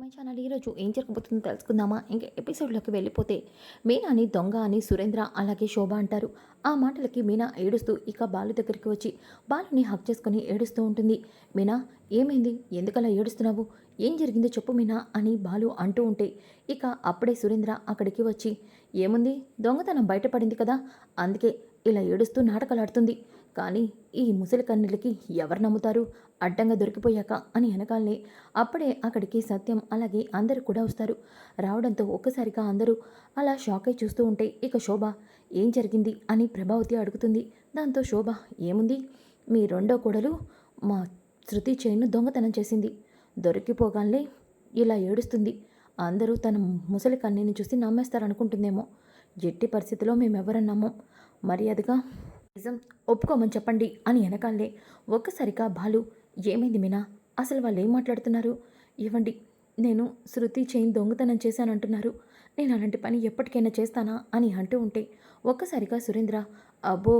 My channel. ఈరోజు ఏం జరగబోతుందో తెలుసుకుందామా? ఇంకా ఎపిసోడ్లోకి వెళ్ళిపోతే మీనాని దొంగ అని సురేంద్ర అలాగే శోభ అంటారు. ఆ మాటలకి మీనా ఏడుస్తూ ఇక బాలు దగ్గరికి వచ్చి బాలుని హక్ చేసుకొని ఏడుస్తూ ఉంటుంది. మీనా ఏమైంది? ఎందుకలా ఏడుస్తున్నావు? ఏం జరిగిందో చెప్పు మీనా అని బాలు అంటూ ఉంటే ఇక అప్పుడే సురేంద్ర అక్కడికి వచ్చి ఏముంది? దొంగతనం బయటపడింది కదా? అందుకే ఇలా ఏడుస్తూ నాటకాలాడుతుంది కానీ ఈ ముసలి కన్నులకి ఎవరు నమ్ముతారు? అడ్డంగా దొరికిపోయాక అని వెనకాలనే అప్పుడే అక్కడికి సత్యం అలాగే అందరూ కూడా వస్తారు. రావడంతో ఒక్కసారిగా అందరూ అలా షాక్ అయి చూస్తూ ఉంటే ఇక శోభ ఏం జరిగింది? అని ప్రభావతి అడుగుతుంది. దాంతో శోభ ఏముంది? మీ రెండో కొడలు మా శృతి చైన్ను దొంగతనం చేసింది. దొరికిపోగానే ఇలా ఏడుస్తుంది. అందరూ తన ముసలి కన్నీని చూసి నమ్మేస్తారనుకుంటుందేమో. ఎట్టి పరిస్థితిలో మేమెవరన్నామో? మర్యాదగా నిజం ఒప్పుకోమని చెప్పండి అని వెనకాలే ఒక్కసారిగా బాలు ఏమైంది మీనా? అసలు వాళ్ళు ఏం మాట్లాడుతున్నారు? ఇవ్వండి నేను శృతి చైన్ దొంగతనం చేశానంటున్నారు. నేను అలాంటి పని ఎప్పటికైనా చేస్తానా అని అంటూ ఉంటే ఒక్కసారిగా సురేంద్ర అబ్బో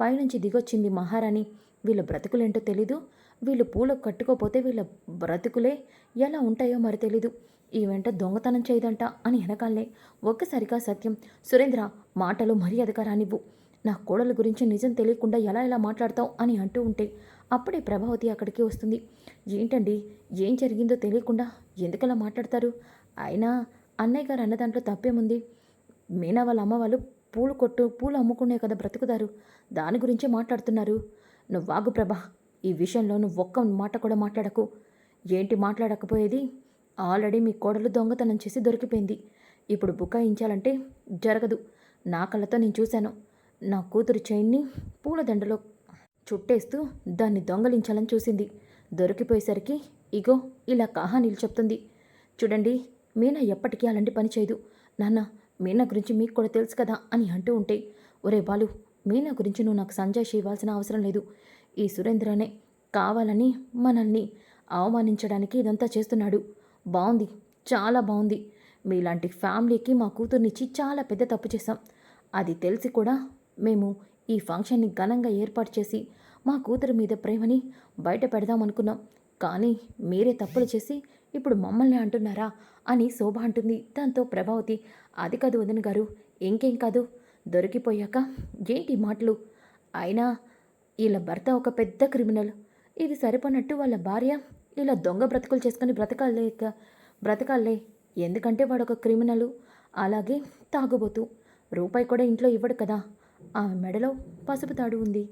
పైనుంచి దిగొచ్చింది మహారాణి. వీళ్ళ బ్రతుకులేంటో తెలీదు. వీళ్ళు పూలకు కట్టుకోపోతే వీళ్ళ బ్రతుకులే ఎలా ఉంటాయో మరి తెలీదు. ఈ వెంట దొంగతనం చేయదంట అని వెనకాలే ఒక్కసారిగా సత్యం సురేంద్ర మాటలు మర్యాదగా రానివ్వు. నా కోడల గురించి నిజం తెలియకుండా ఎలా ఎలా మాట్లాడతావు అని అంటూ ఉంటే అప్పుడే ప్రభావతి అక్కడికి వస్తుంది. ఏంటండి? ఏం జరిగిందో తెలియకుండా ఎందుకలా మాట్లాడతారు? అయినా అన్నయ్య గారు అన్న దాంట్లో తప్పేముంది? మీనా వాళ్ళ అమ్మ వాళ్ళు పూలు కొట్టు పూలు అమ్ముకునే కదా బ్రతుకుతారు? దాని గురించే మాట్లాడుతున్నారు. నువ్వు వాగు ప్రభా. ఈ విషయంలో నువ్వు ఒక్క మాట కూడా మాట్లాడకు. ఏంటి మాట్లాడకపోయేది? ఆల్రెడీ మీ కోడలు దొంగతనం చేసి దొరికిపోయింది. ఇప్పుడు బుకాయించాలంటే జరగదు. నా కళ్ళతో నేను చూశాను. నా కూతురు చైన్ని పూలదండలో చుట్టేస్తూ దాన్ని దొంగలించాలని చూసింది. దొరికిపోయేసరికి ఇగో ఇలా కహానీలు చెప్తుంది. చూడండి మీనా ఎప్పటికీ అలాంటి పని చేయదు. నాన్న మీనా గురించి మీకు కూడా తెలుసు కదా అని అంటూ ఉంటే ఒరే బాలు మీనా గురించి నువ్వు నాకు సంజయ్ ఇవ్వాల్సిన అవసరం లేదు. ఈ సురేంద్రనే కావాలని మనల్ని అవమానించడానికి ఇదంతా చేస్తున్నాడు. బాగుంది చాలా బాగుంది మీలాంటి ఫ్యామిలీకి మా కూతుర్నిచ్చి చాలా పెద్ద తప్పు చేశాం. అది తెలిసి కూడా మేము ఈ ఫంక్షన్ని ఘనంగా ఏర్పాటు చేసి మా కూతురు మీద ప్రేమని బయట పెడదామనుకున్నాం కానీ మీరే తప్పులు చేసి ఇప్పుడు మమ్మల్ని అంటున్నారా అని శోభ అంటుంది. దాంతో ప్రభావతి అది కాదు వదిన గారు ఇంకేం కాదు దొరికిపోయాక ఏంటి మాటలు? అయినా వీళ్ళ భర్త ఒక పెద్ద క్రిమినల్. ఇది సరిపడినట్టు వాళ్ళ భార్య ఇలా దొంగ బ్రతుకులు చేసుకొని బ్రతకాలేక బ్రతకాలే. ఎందుకంటే వాడు ఒక క్రిమినలు. అలాగే తాగుబోతు. రూపాయి కూడా ఇంట్లో ఇవ్వడు కదా. ఆమె మెడలో పసుపు తాడు ఉంది.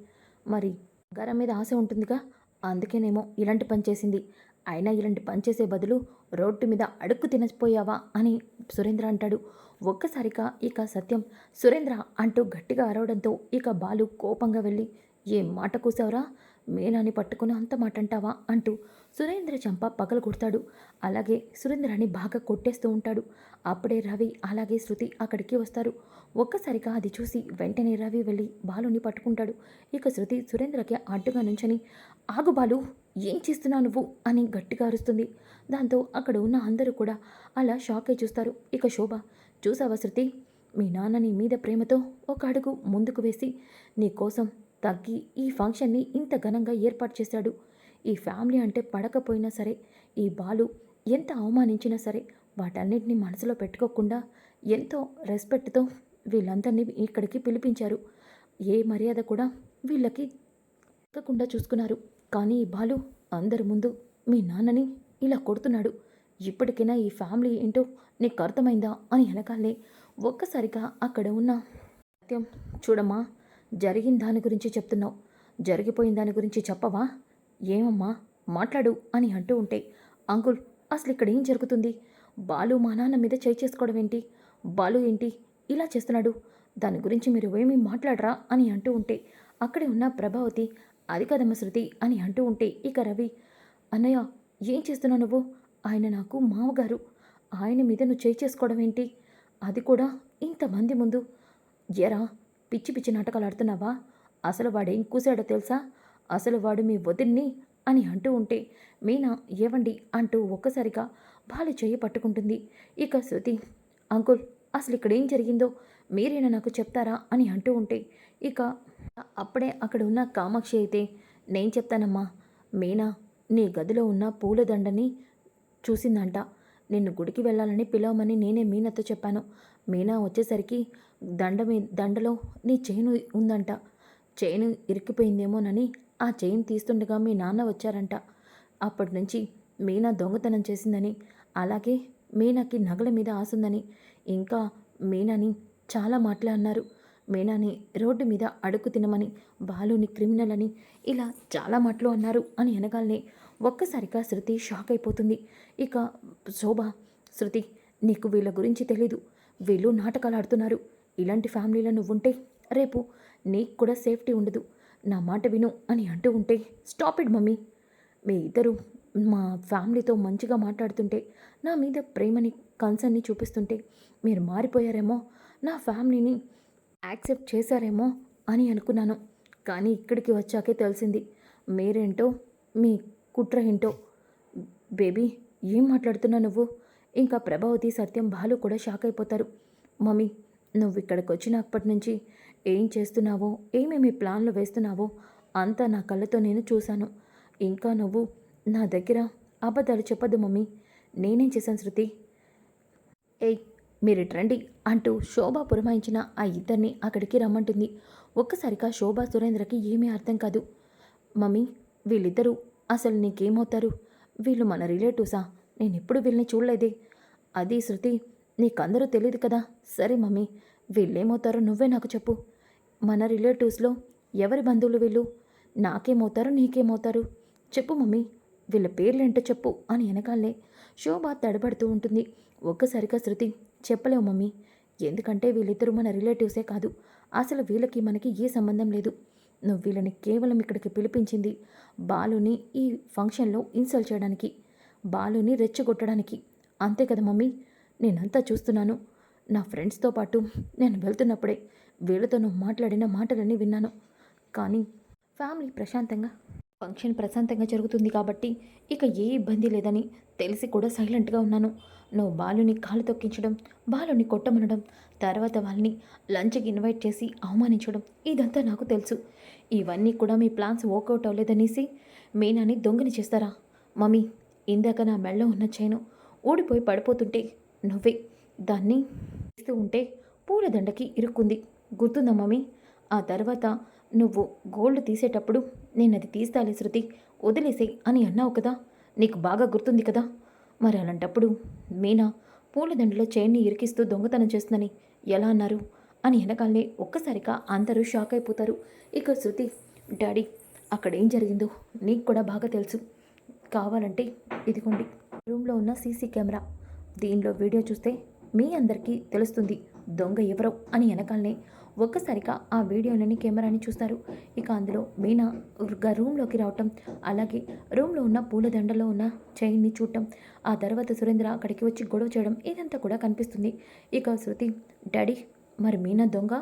మరి బంగారం మీద ఆశ ఉంటుందిగా? అందుకేనేమో ఇలాంటి పని చేసింది. అయినా ఇలాంటి పని చేసే బదులు రోడ్డు మీద అడుక్కు తినసిపోయావా అని సురేంద్ర అంటాడు. ఒక్కసారిగా ఇక సత్యం సురేంద్ర అంటూ గట్టిగా అరవడంతో ఇక బాలు కోపంగా వెళ్ళి ఏం మాట కూసావురా? మేనాని పట్టుకుని అంత మాట అంటావా అంటూ సురేంద్ర చంప పగలు కొడతాడు. అలాగే సురేంద్రాన్ని బాగా కొట్టేస్తూ ఉంటాడు. అప్పుడే రవి అలాగే శృతి అక్కడికి వస్తారు. ఒక్కసారిగా అది చూసి వెంటనే రవి వెళ్ళి బాలుని పట్టుకుంటాడు. ఇక శృతి సురేంద్రకి అడ్డుగా నుంచని ఆగు బాలు ఏం చేస్తున్నావు నువ్వు? అని గట్టిగా అరుస్తుంది. దాంతో అక్కడ ఉన్న అందరూ కూడా అలా షాక్ అయి చూస్తారు. ఇక శోభ చూసావా శృతి? మీ నాన్నని మీద ప్రేమతో ఒక అడుగు ముందుకు వేసి నీ కోసం తగ్గి ఈ ఫంక్షన్ని ఇంత ఘనంగా ఏర్పాటు చేశాడు. ఈ ఫ్యామిలీ అంటే పడకపోయినా సరే ఈ బాలు ఎంత అవమానించినా సరే వాటన్నిటిని మనసులో పెట్టుకోకుండా ఎంతో రెస్పెక్ట్తో వీళ్ళందరినీ ఇక్కడికి పిలిపించారు. ఏ మర్యాద కూడా వీళ్ళకి తగ్గకుండా చూసుకున్నారు. కానీ ఈ బాలు అందరి ముందు మీ నాన్నని ఇలా కొడుతున్నాడు. ఇప్పటికైనా ఈ ఫ్యామిలీ ఏంటో నీకు అర్థమైందా అని వెనకాలే ఒక్కసారిగా అక్కడ ఉన్న సత్యం చూడమ్మా జరిగిన దాని గురించి చెప్తున్నావు. జరిగిపోయిన దాని గురించి చెప్పవా? ఏమమ్మా? మాట్లాడు అని అంటూ ఉంటే అంకుల్ అసలు ఇక్కడ ఏం జరుగుతుంది? బాలు మా నాన్న మీద చేయి చేసుకోవడం ఏంటి? బాలు ఏంటి? ఇలా చేస్తున్నాడు. దాని గురించి మీరు ఏమీ మాట్లాడరా? అని అంటూ ఉంటే అక్కడే ఉన్న ప్రభావతి అది కదమ్మ శృతి అని అంటూ ఉంటే ఇక రవి అన్నయ్య ఏం చేస్తున్నావు నువ్వు? ఆయన నాకు మామగారు. ఆయన మీద నువ్వు చేయి చేసుకోవడం ఏంటి? అది కూడా ఇంతమంది ముందు. ఎరా పిచ్చి పిచ్చి నాటకాలు ఆడుతున్నావా? అసలు వాడేం కూశాడో తెలుసా? అసలు వాడు మీ వదిన్ని అని అంటూ ఉంటే మీనా ఏవండి అంటూ ఒక్కసారిగా బాలు చేయి పట్టుకుంటుంది. ఇక శృతి అంకుల్ అసలు ఇక్కడ ఏం జరిగిందో మీరేనా నాకు చెప్తారా అని అంటూ ఉంటే ఇక అప్పుడే అక్కడ ఉన్న కామాక్షి అయితే నేను చెప్తానమ్మా మీనా నీ గదిలో ఉన్న పూలదండని చూసిందంట. నిన్ను గుడికి వెళ్ళాలని పిలవమని నేనే మీనాతో చెప్పాను. మీనా వచ్చేసరికి దండ మీ దండలో నీ చైను ఉందంట. చైన్ ఇరికిపోయిందేమోనని ఆ చైన్ తీస్తుండగా మీ నాన్న వచ్చారంట. అప్పటి నుంచి మీనా దొంగతనం చేసిందని అలాగే మీనాకి నగల మీద ఆసుందని ఇంకా మీనాని చాలా మాటలు అన్నారు. మీనాని రోడ్డు మీద అడుగు తినమని బాలుని క్రిమినల్ అని ఇలా చాలా మాటలు అన్నారు అని అనగానే ఒక్కసారిగా శృతి షాక్ అయిపోతుంది. ఇక శోభ శృతి నీకు వీళ్ళ గురించి తెలీదు. వీళ్ళు నాటకాలు ఆడుతున్నారు. ఇలాంటి ఫ్యామిలీలో నువ్వు ఉంటే రేపు నీకు కూడా సేఫ్టీ ఉండదు. నా మాట విను అని అంటూ ఉంటే స్టాప్ ఇట్ మమ్మీ. మీ ఇద్దరు మా ఫ్యామిలీతో మంచిగా మాట్లాడుతుంటే నా మీద ప్రేమని కన్సర్న్ని చూపిస్తుంటే మీరు మారిపోయారేమో నా ఫ్యామిలీని యాక్సెప్ట్ చేశారేమో అని అనుకున్నాను. కానీ ఇక్కడికి వచ్చాకే తెలిసింది మీరేంటో మీ కుట్ర ఏంటో? బేబీ ఏం మాట్లాడుతున్నా నువ్వు? ఇంకా ప్రభావతి సత్యం బాలు కూడా షాక్ అయిపోతారు. మమ్మీ నువ్వు ఇక్కడికి వచ్చినప్పటి నుంచి ఏం చేస్తున్నావో ఏమేమి ప్లాన్లు వేస్తున్నావో అంతా నా కళ్ళతో నేను చూశాను. ఇంకా నువ్వు నా దగ్గర అబద్ధాలు చెప్పొద్దు మమ్మీ. నేనేం చేశాను శృతి? ఏయ్ మీరు ఇటు రండి అంటూ శోభ పురమాయించిన ఆ ఇద్దరిని అక్కడికి రమ్మంటుంది. ఒక్కసారిగా శోభ సురేంద్రకి ఏమీ అర్థం కాదు. మమ్మీ వీళ్ళిద్దరూ అసలు నీకేమవుతారు? వీళ్ళు మన రిలేటివ్సా? నేను ఎప్పుడు వీళ్ళని చూడలేదే. అది శృతి నీకందరూ తెలియదు కదా. సరే మమ్మీ వీళ్ళేమవుతారో నువ్వే నాకు చెప్పు. మన రిలేటివ్స్లో ఎవరి బంధువులు వీళ్ళు? నాకేమవుతారు నీకేమవుతారు? చెప్పు మమ్మీ వీళ్ళ పేర్లేంటో చెప్పు అని వెనకాలే శోభ తడబడుతూ ఉంటుంది. ఒక్కసారిగా శృతి చెప్పలేవు మమ్మీ. ఎందుకంటే వీళ్ళిద్దరూ మన రిలేటివ్సే కాదు. అసలు వీళ్ళకి మనకి ఏ సంబంధం లేదు. నువ్వు వీళ్ళని కేవలం ఇక్కడికి పిలిపించింది బాలుని ఈ ఫంక్షన్లో ఇన్సల్ట్ చేయడానికి. బాలుని రెచ్చగొట్టడానికి. అంతే కదా మమ్మీ? నేనంతా చూస్తున్నాను. నా ఫ్రెండ్స్తో పాటు నేను వెళ్తున్నప్పుడే వీళ్ళతో నువ్వు మాట్లాడిన మాటలన్నీ విన్నాను. కానీ ఫ్యామిలీ ప్రశాంతంగా ఫంక్షన్ ప్రశాంతంగా జరుగుతుంది కాబట్టి ఇక ఏ ఇబ్బంది లేదని తెలిసి కూడా సైలెంట్గా ఉన్నాను. నువ్వు బాలుని కాలు తొక్కించడం బాలుని కొట్టమనడం తర్వాత వాళ్ళని లంచ్కి ఇన్వైట్ చేసి అవమానించడం ఇదంతా నాకు తెలుసు. ఇవన్నీ కూడా మీ ప్లాన్స్ వర్కౌట్ అవ్వలేదనేసి మీనాని దొంగని చేస్తారా? మమ్మీ ఇందాక నా మెళ్ళో ఉన్న చైను ఊడిపోయి పడిపోతుంటే నువ్వే. దాన్ని ఇస్తూ ఉంటే పూలదండకి ఇరుక్కుంది. గుర్తుందా మమ్మీ? ఆ తర్వాత నువ్వు గోల్డ్ తీసేటప్పుడు నేను అది తీస్తాలే శృతి వదిలేసే అని అన్నావు కదా. నీకు బాగా గుర్తుంది కదా. మరి అలాంటప్పుడు మీనా పూలదండలో చైన్ని ఇరికిస్తూ దొంగతనం చేస్తుందని ఎలా అన్నారు? అని వెనకాలనే ఒక్కసారిగా అందరూ షాక్ అయిపోతారు. ఇక శృతి డాడీ అక్కడ ఏం జరిగిందో నీకు కూడా బాగా తెలుసు. కావాలంటే ఇదిగోండి. రూమ్లో ఉన్న సీసీ కెమెరా. దీనిలో వీడియో చూస్తే మీ అందరికీ తెలుస్తుంది దొంగ ఎవరో అని వెనకాలనే ఒక్కసారిగా ఆ వీడియోలోని కెమెరాని చూస్తారు. ఇక అందులో మీనా రూమ్లోకి రావటం అలాగే రూమ్లో ఉన్న పూలదండలో ఉన్న చైన్ని చూడటం ఆ తర్వాత సురేంద్ర అక్కడికి వచ్చి గొడవ చేయడం ఇదంతా కూడా కనిపిస్తుంది. ఇక శృతి డాడీ మరి మీనా దొంగ?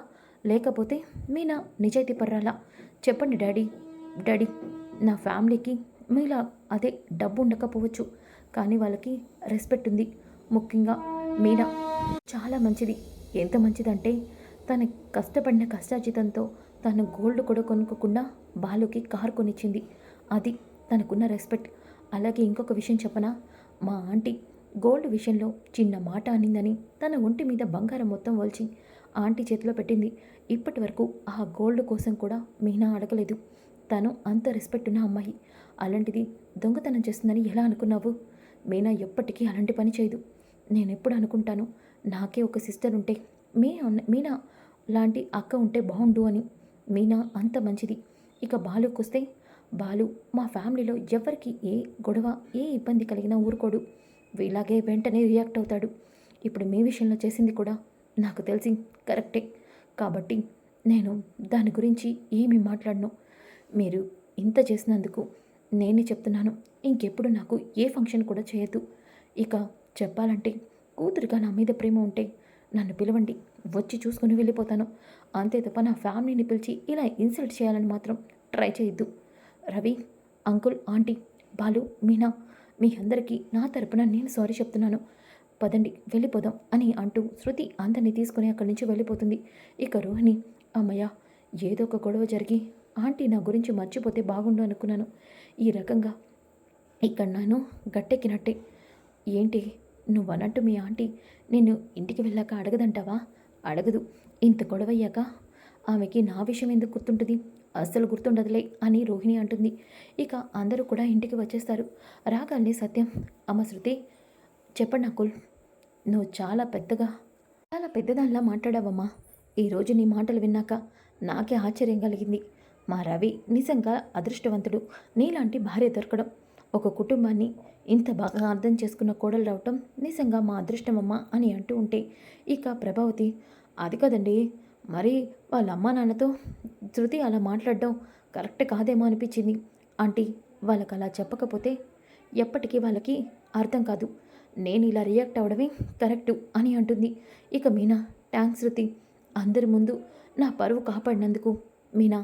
లేకపోతే మీనా నిజాయితీ పర్రాలా చెప్పండి డాడీ. డాడీ నా ఫ్యామిలీకి మీలా అదే డబ్బు ఉండకపోవచ్చు. కానీ వాళ్ళకి రెస్పెక్ట్ ఉంది. ముఖ్యంగా మీనా. చాలా మంచిది. ఎంత మంచిదంటే తన కష్టపడిన కష్టార్జితంతో తను గోల్డ్ కూడా కొనుక్కోకుండా బాలుకి కారు కొనిచ్చింది. అది తనకున్న రెస్పెక్ట్ అలాగే ఇంకొక విషయం చెప్పనా? మా ఆంటీ గోల్డ్ విషయంలో చిన్న మాట అనిందని తన ఒంటి మీద బంగారం మొత్తం వల్చి ఆంటీ చేతిలో పెట్టింది. ఇప్పటి వరకు ఆ గోల్డ్ కోసం కూడా మీనా అడగలేదు. తను అంత రెస్పెక్ట్ ఉన్న అమ్మాయి. అలాంటిది దొంగతనం చేస్తుందని ఎలా అనుకున్నావు? మీనా ఎప్పటికీ అలాంటి పని చేయదు. నేను ఎప్పుడు అనుకుంటాను నాకే ఒక సిస్టర్ ఉంటే మీ మీనా లాంటి అక్క ఉంటే బాగుండు అని. మీనా అంత మంచిది. ఇక బాలుకొస్తే బాలు మా ఫ్యామిలీలో ఎవరికి ఏ గొడవ ఏ ఇబ్బంది కలిగినా ఊరుకోడు. వీలాగే వెంటనే రియాక్ట్ అవుతాడు. ఇప్పుడు మీ విషయంలో చేసింది కూడా నాకు తెలిసి కరెక్టే. కాబట్టి నేను దాని గురించి ఏమీ మాట్లాడను. మీరు ఇంత చేసినందుకు నేనే చెప్తున్నాను. ఇంకెప్పుడు నాకు ఏ ఫంక్షన్ కూడా చేయొద్దు. ఇక చెప్పాలంటే కూతురుగా నా మీద ప్రేమ ఉంటే నన్ను పిలవండి. వచ్చి చూసుకుని వెళ్ళిపోతాను. అంతే తప్ప నా ఫ్యామిలీని పిలిచి ఇలా ఇన్సల్ట్ చేయాలని మాత్రం ట్రై చేయొద్దు. రవి అంకుల్ ఆంటీ బాలు మీనా మీ అందరికీ నా తరపున నేను సారీ చెప్తున్నాను. పదండి వెళ్ళిపోదాం అని అంటూ శృతి అందరినీ తీసుకుని అక్కడి నుంచి వెళ్ళిపోతుంది. ఇక రోహిణి అమ్మయ్య ఏదో ఒక గొడవ జరిగి ఆంటీ నా గురించి మర్చిపోతే బాగుండు అనుకున్నాను. ఈ రకంగా. ఇక్కడ నేను గట్టెక్కినట్టే. ఏంటి? నువ్వన్నట్టు మీ ఆంటీ నిన్ను ఇంటికి వెళ్ళాక అడగదంటావా? అడగదు. ఇంత గొడవయ్యాక ఆమెకి నా విషయం ఎందుకు గుర్తుంటుంది? అస్సలు గుర్తుండదులే అని రోహిణి అంటుంది. ఇక అందరూ కూడా ఇంటికి వచ్చేస్తారు. రాగానే సత్యం అమ్మ శృతి చెప్పండి అకుల్. నువ్వు చాలా పెద్దగా చాలా పెద్దదానిలా మాట్లాడావమ్మా. ఈరోజు నీ మాటలు విన్నాక నాకే ఆశ్చర్యం కలిగింది. మా రవి నిజంగా అదృష్టవంతుడు. నీలాంటి భార్య దొరకడం ఒక కుటుంబాన్ని ఇంత బాగా అర్థం చేసుకున్న కోడలు రావటం నిజంగా మా అదృష్టమమ్మా అని అంటూ ఉంటే ఇక ప్రభావతి అది కదండి మరి వాళ్ళ అమ్మా నాన్నతో శృతి అలా మాట్లాడడం కరెక్ట్ కాదేమో అనిపించింది. ఆంటీ వాళ్ళకి అలా చెప్పకపోతే ఎప్పటికీ వాళ్ళకి అర్థం కాదు. నేను ఇలా రియాక్ట్ అవ్వడమే కరెక్టు అని అంటుంది. ఇక మీనా థ్యాంక్స్ శృతి అందరి ముందు నా పరువు కాపాడినందుకు మీనా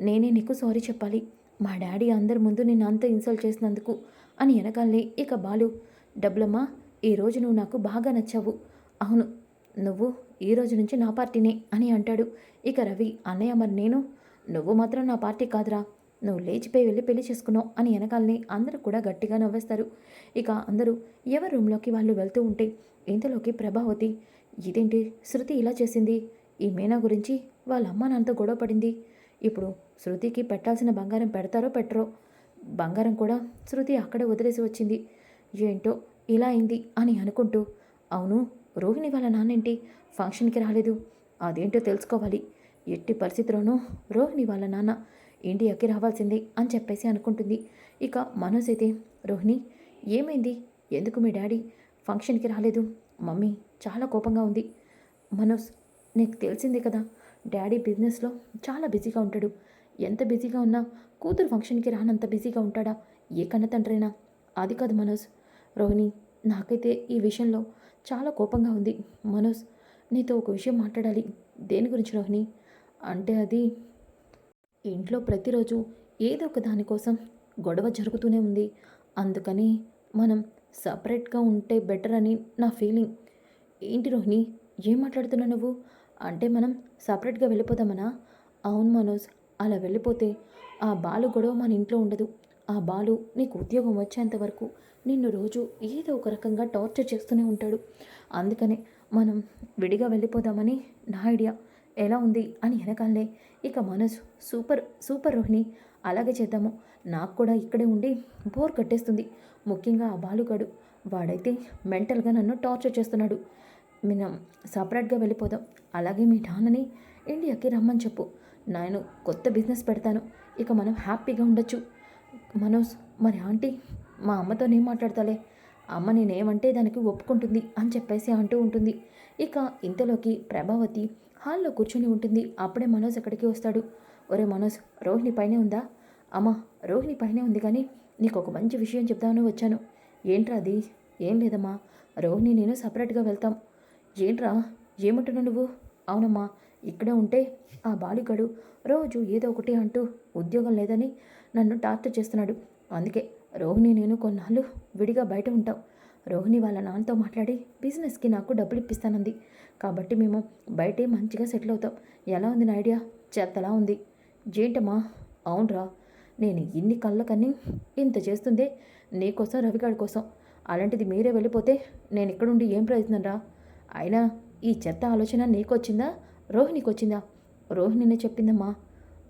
నేనే నీకు సారీ చెప్పాలి. మా డాడీ అందరి ముందు నేను అంత ఇన్సల్ట్ చేసినందుకు. అని వెనకాలనే ఇక బాలు. డబ్బులమ్మా ఈరోజు నువ్వు నాకు బాగా నచ్చావు. అవును నువ్వు ఈ రోజు నుంచి నా పార్టీనే అని అంటాడు. ఇక రవి అన్నయ్య మరి నేను? నువ్వు మాత్రం నా పార్టీ కాదురా. నువ్వు లేచిపోయి వెళ్ళి పెళ్ళి చేసుకున్నావు అని వెనకాలనే అందరూ కూడా గట్టిగా నవ్వేస్తారు. ఇక అందరూ ఎవరి రూమ్లోకి వాళ్ళు వెళ్తూ ఉంటే ఇంతలోకి ప్రభావతి ఇదేంటి శృతి ఇలా చేసింది? ఈ మీనా గురించి వాళ్ళ అమ్మ నాన్నతో గొడవ పడింది. ఇప్పుడు శృతికి పెట్టాల్సిన బంగారం పెడతారో పెట్టరో బంగారం కూడా శృతి అక్కడే వదిలేసి వచ్చింది. ఏంటో ఇలా అయింది అని అనుకుంటూ అవును రోహిణి వాళ్ళ నాన్నేంటి? ఫంక్షన్కి రాలేదు. అదేంటో తెలుసుకోవాలి. ఎట్టి పరిస్థితిలోనూ రోహిణి వాళ్ళ నాన్న ఇండియాకి రావాల్సిందే అని చెప్పేసి అనుకుంటుంది. ఇక మనోజ్ అయితే రోహిణి ఏమైంది? ఎందుకు మీ డాడీ ఫంక్షన్కి రాలేదు? మమ్మీ చాలా కోపంగా ఉంది. మనోజ్ నీకు తెలిసిందే కదా డాడీ బిజినెస్లో చాలా బిజీగా ఉంటాడు. ఎంత బిజీగా ఉన్నా కూతురు ఫంక్షన్కి రానంత బిజీగా ఉంటాడా? ఏ కన్న తండ్రైనా అది కాదు మనోజ్. రోహిణి నాకైతే ఈ విషయంలో చాలా కోపంగా ఉంది. మనోజ్ నీతో ఒక విషయం మాట్లాడాలి. దేని గురించి రోహిణి? అంటే అది ఇంట్లో ప్రతిరోజు ఏదో ఒక దానికోసం గొడవ జరుగుతూనే ఉంది. అందుకని మనం సపరేట్గా ఉంటే బెటర్ అని నా ఫీలింగ్. ఏంటి రోహిణి? ఏం మాట్లాడుతున్నావు నువ్వు? అంటే మనం సపరేట్గా వెళ్ళిపోదామనా? అవును మనోజ్ అలా వెళ్ళిపోతే ఆ బాలు గొడవ మన ఇంట్లో ఉండదు. ఆ బాలు నీకు ఉద్యోగం వచ్చేంత వరకు నిన్ను రోజు ఏదో ఒక రకంగా టార్చర్ చేస్తూనే ఉంటాడు. అందుకనే మనం విడిగా వెళ్ళిపోదామని నా ఐడియా ఎలా ఉంది అని వెనకాలే ఇక మనోజ్ సూపర్ సూపర్ రోహిణి అలాగే చేద్దాము. నాకు కూడా ఇక్కడే ఉండి బోర్ కట్టేస్తుంది. ముఖ్యంగా ఆ బాలుగాడు వాడైతే మెంటల్గా నన్ను టార్చర్ చేస్తున్నాడు. మనం సపరేట్గా వెళ్ళిపోదాం. అలాగే మీ నాన్నని ఇండియాకి రమ్మని చెప్పు. నేను కొత్త బిజినెస్ పెడతాను. ఇక మనం హ్యాపీగా ఉండొచ్చు. మనోజ్ మరి ఆంటీ మా అమ్మతో నేను మాట్లాడతాలే? అమ్మ నేనేమంటే దానికి ఒప్పుకుంటుంది అని చెప్పేసి అంటూ ఉంటుంది. ఇక ఇంతలోకి ప్రభావతి హాల్లో కూర్చొని ఉంటుంది. అప్పుడే మనోజ్ అక్కడికి వస్తాడు. ఒరే మనోజ్ రోహిణి పైనే ఉందా? అమ్మ రోహిణి పైనే ఉంది కానీ నీకు ఒక మంచి విషయం చెప్దామని వచ్చాను. ఏంట్రా అది? ఏం లేదమ్మా. రోహిణి నేను సపరేట్గా వెళ్తాం. ఏంట్రా? ఏమంటున్నావు నువ్వు? అవునమ్మా ఇక్కడే ఉంటే ఆ బాలికడు రోజు ఏదో ఒకటి అంటూ ఉద్యోగం లేదని నన్ను టార్చర్ చేస్తున్నాడు. అందుకే రోహిణి నేను కొన్నాళ్ళు విడిగా బయట ఉంటాం. రోహిణి వాళ్ళ నాన్నతో మాట్లాడి బిజినెస్కి నాకు డబ్బులు ఇప్పిస్తానంది. కాబట్టి మేము బయటే మంచిగా సెటిల్ అవుతాం. ఎలా ఉంది నా ఐడియా? చెత్తలా ఉంది. ఏంటమ్మా? అవునరా నేను ఇన్ని కళ్ళకని ఇంత చేస్తుందే నీకోసం రవిగాడి కోసం. అలాంటిది మీరే వెళ్ళిపోతే నేను ఇక్కడుండి ఏం ప్రయోజనం రా అయినా ఈ చెత్త ఆలోచన నీకొచ్చిందా? రోహిణికి వచ్చిందా రోహిణినే చెప్పిందమ్మా.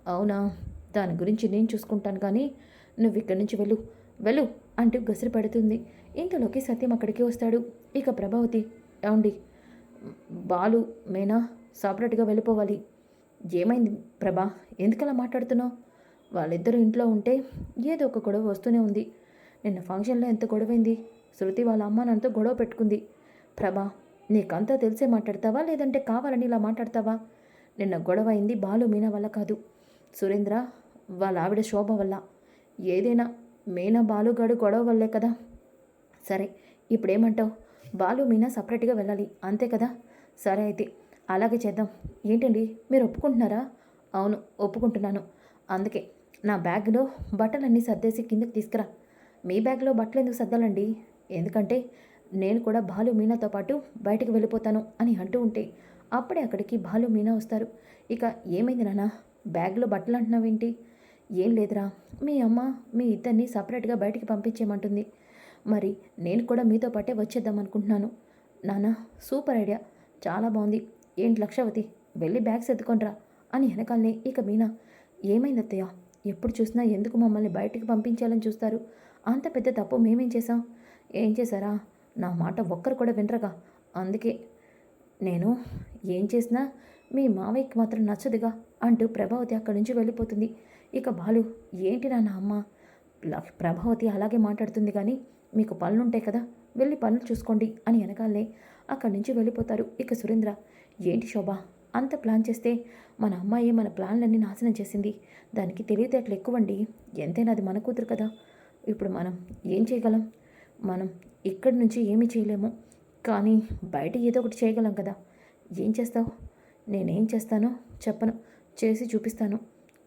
అవునా? దాని గురించి నేను చూసుకుంటాను కానీ నువ్వు ఇక్కడి నుంచి వెళ్ళు. వెళ్ళు అంటూ గసిరి పెడుతుంది. ఇంతలోకి సత్యం అక్కడికి వస్తాడు. ఇక ప్రభావతి ఏమండి? బాలు మేనా సపరేట్గా వెళ్ళిపోవాలి. ఏమైంది ప్రభా? ఎందుకలా మాట్లాడుతున్నావు? వాళ్ళిద్దరూ ఇంట్లో ఉంటే ఏదో ఒక గొడవ వస్తూనే ఉంది. నిన్న ఫంక్షన్లో ఎంత గొడవైంది? శృతి వాళ్ళ అమ్మ నాన్నతో గొడవ పెట్టుకుంది. ప్రభా నీకంతా తెలిసే మాట్లాడతావా? లేదంటే కావాలని ఇలా మాట్లాడతావా? నిన్న గొడవ అయింది బాలు మీనా వల్ల కాదు. సురేంద్ర వాళ్ళ ఆవిడ శోభ వల్ల. ఏదైనా మీనా బాలుగాడు గొడవ వల్లే కదా? సరే ఇప్పుడేమంటావు? బాలు మీనా సపరేట్గా వెళ్ళాలి. అంతే కదా? సరే అయితే అలాగే చేద్దాం. ఏంటండి? మీరు ఒప్పుకుంటున్నారా? అవును ఒప్పుకుంటున్నాను. అందుకే నా బ్యాగ్లో బట్టలన్నీ సర్దేసి కిందకి తీసుకురా. మీ బ్యాగ్లో బట్టలు ఎందుకు సర్దాలండి? ఎందుకంటే నేను కూడా బాలు మీనాతో పాటు బయటకు వెళ్ళిపోతాను అని అంటూ ఉంటే అప్పుడే అక్కడికి బాలు మీనా వస్తారు. ఇక ఏమైంది నాన్న? బ్యాగ్లో బట్టలు అంటున్నావేంటి? ఏం లేదురా. మీ అమ్మ మీ ఇద్దరిని సపరేట్గా బయటికి పంపించేయమంటుంది. మరి నేను కూడా మీతో పాటే వచ్చేద్దాం అనుకుంటున్నాను. నాన్న సూపర్ ఐడియా. చాలా బాగుంది. ఏంటి లక్షవతి? వెళ్ళి బ్యాగ్స్ ఎత్తుకొనిరా అని వెనకాలనే ఇక మీనా. ఏమైంది అత్తయ్య ఎప్పుడు చూసినా ఎందుకు మమ్మల్ని బయటికి పంపించాలని చూస్తారు? అంత పెద్ద తప్పు మేమేం చేసాం ఏం చేశారా? నా మాట ఒక్కరు కూడా వినరగా. అందుకే నేను ఏం చేసినా మీ మావయ్యకి మాత్రం నచ్చదుగా అంటూ ప్రభావతి అక్కడి నుంచి వెళ్ళిపోతుంది. ఇక బాలు ఏంటి నాన్న అమ్మ? ల- ప్రభావతి అలాగే మాట్లాడుతుంది కానీ మీకు పనులుంటాయి కదా వెళ్ళి పనులు చూసుకోండి అని వెనకాలనే అక్కడి నుంచి వెళ్ళిపోతారు ఇక సురేంద్ర. ఏంటి శోభ అంత ప్లాన్ చేస్తే మన అమ్మాయి మన ప్లాన్లన్నీ నాశనం చేసింది. దానికి తెలివితేటలు ఎక్కువండి. ఎంతైనా అది మన కూతురు కదా. ఇప్పుడు మనం ఏం చేయగలం? మనం ఇక్కడి నుంచి ఏమీ చేయలేము. కానీ బయట ఏదో ఒకటి చేయగలం కదా. ఏం చేస్తావు? నేనేం చేస్తానో చెప్పను. చేసి చూపిస్తాను.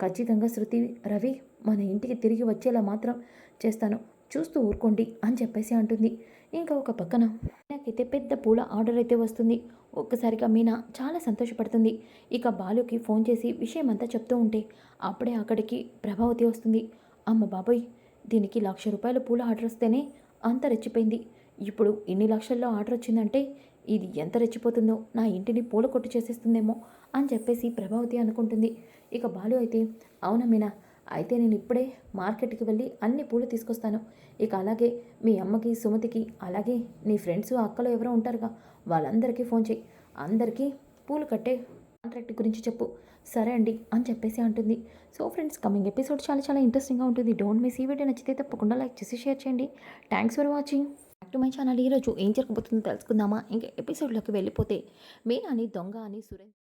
ఖచ్చితంగా శృతి రవి మన ఇంటికి తిరిగి వచ్చేలా మాత్రం చేస్తాను. చూస్తూ ఊరుకోండి అని చెప్పేసి అంటుంది. ఇంకా ఒక పక్కన నాకైతే పెద్ద పూల ఆర్డర్ అయితే వస్తుంది. ఒక్కసారిగా మీనా చాలా సంతోషపడుతుంది. ఇక బాలుకి ఫోన్ చేసి విషయం అంతా చెప్తూ ఉంటే అప్పుడే అక్కడికి ప్రభావతి వస్తుంది. అమ్మ బాబోయ్ దీనికి లక్ష రూపాయల పూల ఆర్డర్ వస్తేనే అంత రెచ్చిపోయింది. ఇప్పుడు ఇన్ని లక్షల్లో ఆర్డర్ వచ్చిందంటే ఇది ఎంత రెచ్చిపోతుందో నా ఇంటిని పూల కొట్టు చేసేస్తుందేమో అని చెప్పేసి ప్రభావతి అనుకుంటుంది. ఇక బాలు అయితే అవునా మీనా అయితే నేను ఇప్పుడే మార్కెట్కి వెళ్ళి అన్ని పూలు తీసుకొస్తాను. ఇక అలాగే మీ అమ్మకి సుమతికి అలాగే నీ ఫ్రెండ్స్ అక్కలు ఎవరో ఉంటారుగా వాళ్ళందరికీ ఫోన్ చేయి. అందరికీ పూలు కట్టే కాంట్రాక్ట్ గురించి చెప్పు. సరే అండి అని చెప్పేసి అంటుంది. సో ఫ్రెండ్స్ కమింగ్ ఎపిసోడ్ చాలా చాలా ఇంట్రెస్టింగ్గా ఉంటుంది. డోంట్ మిస్ ఈ వీడియో నచ్చితే తప్పకుండా లైక్ చేసి షేర్ చేయండి. Thanks for watching. Back to my channel ఈరోజు ఏం జరగబోతుందో తెలుసుకుందామా? ఇంకా ఎపిసోడ్లోకి వెళ్ళిపోతే మీనాని దొంగ అని సురేష్